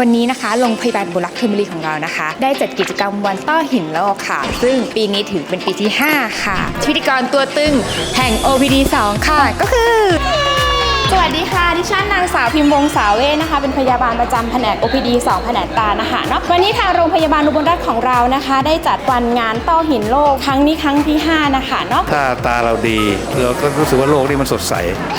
วันนี้นะคะโรงพยาบาลบุรักษ์ธนบุรีของเรานะคะ ได้จัดกิจกรรมวันต้อหินโลกค่ะ ซึ่งปีนี้ถือเป็นปีที่ 5 ค่ะพิธีกรตัวตึงแห่ง OPD 2 ค่ะ ก็คือ วัสดีค่ะ ดิฉันนางสาวพิมพ์วงศาเวชนะคะ เป็นพยาบาลประจำแผนก OPD 2 แผนกตานะคะเนาะวันนี้ทางโรงพยาบาลอุบลรัตน์ของเรานะคะ ได้จัดวันงานต้อหินโลกครั้งนี้ครั้งที่ 5 นะคะเนาะถ้าตาเราดีเราก็รู้สึกว่าโลกนี้มันสดใส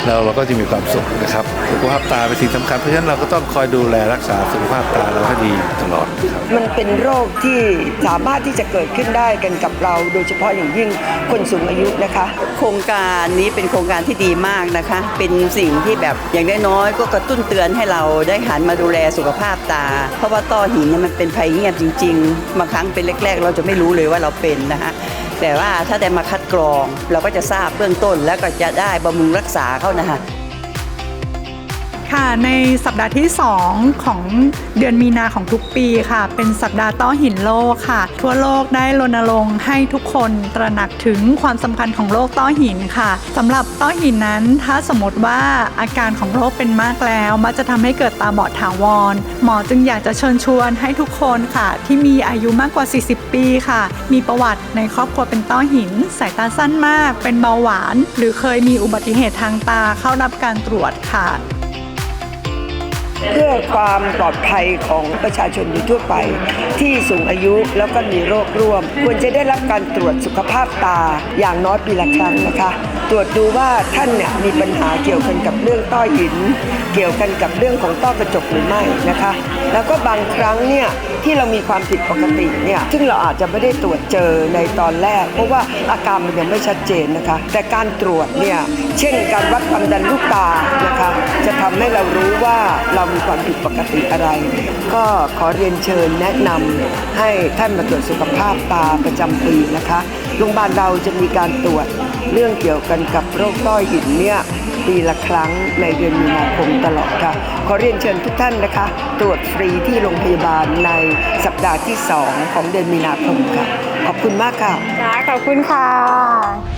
แล้วเราก็จะมีความสุขนะครับสุขภาพตาเป็นสิ่งสำคัญเพราะฉะนั้นเราก็ต้องคอยดูแลรักษาสุขภาพตาเราให้ดีตลอดครับมันเป็นโรคที่สามารถที่จะเกิดขึ้นได้กันกับเรา โดยเฉพาะอย่างยิ่งคนสูงอายุนะคะ โครงการนี้เป็นโครงการที่ดีมากนะคะ เป็นสิ่งที่แบบอย่างน้อยๆก็กระตุ้นเตือนให้เราได้หันมาดูแลสุขภาพตา เพราะว่าต้อหินเนี่ยมันเป็นภัยเงียบจริงๆบางครั้งเป็นแรกๆ เราจะไม่รู้เลยว่าเราเป็นนะคะแต่ว่าถ้าได้มาคัดกรอง เราก็จะทราบเบื้องต้นแล้วก็จะได้บำรุงรักษาเขานะคะ ค่ะ ในสัปดาห์ที่ 2 ของเดือนมีนาของทุกปีค่ะ เป็นสัปดาห์ต้อหินโลกค่ะ ทั่วโลกได้รณรงค์ให้ทุกคนตระหนักถึงความสำคัญของโรคต้อหินค่ะสำหรับต้อหินนั้น ถ้าสมมติว่าอาการของโรคเป็นมากแล้ว มักจะทำให้เกิดตาบอดถาวร หมอจึงอยากจะเชิญชวนให้ทุกคนค่ะ ที่มีอายุมากกว่า 40 ปีค่ะ มีประวัติในครอบครัวเป็นต้อหิน สายตาสั้นมาก เป็นเบาหวาน หรือเคยมีอุบัติเหตุทางตาเข้ารับการตรวจค่ะ เพื่อความปลอดภัยของประชาชนโดยทั่วไป ที่สูงอายุแล้วก็มีโรคร่วม ควรจะได้รับการตรวจสุขภาพตาอย่างน้อยปีละครั้งนะคะ ตรวจดูว่าท่านเนี่ยมีปัญหาเกี่ยวกันกับเรื่องต้อหิน เกี่ยวกันกับเรื่องของต้อกระจกหรือไม่นะคะ แล้วก็บางครั้งเนี่ย ที่เรามีความผิดปกติเนี่ยซึ่งเราอาจจะไม่ได้ตรวจเจอในตอนแรก เพราะว่าอาการมันยังไม่ชัดเจนนะคะ แต่การตรวจเนี่ยเช่นการวัดความดันลูกตานะคะ จะทำให้เรารู้ว่าเรามีความผิดปกติอะไร ก็ขอเรียนเชิญแนะนำให้ท่านมาตรวจสุขภาพตาประจำปีนะคะ โรงพยาบาลเราจะมีการตรวจเรื่องเกี่ยวกันกับโรคต้อหินเนี่ยปีละครั้งในเดือนมีนาคมตลอดค่ะ ขอเรียนเชิญทุกท่านนะคะ ตรวจฟรีที่โรงพยาบาลในสัปดาห์ที่ 2 ของเดือนมีนาคมค่ะ ขอบคุณมากค่ะค่ะขอบคุณค่ะ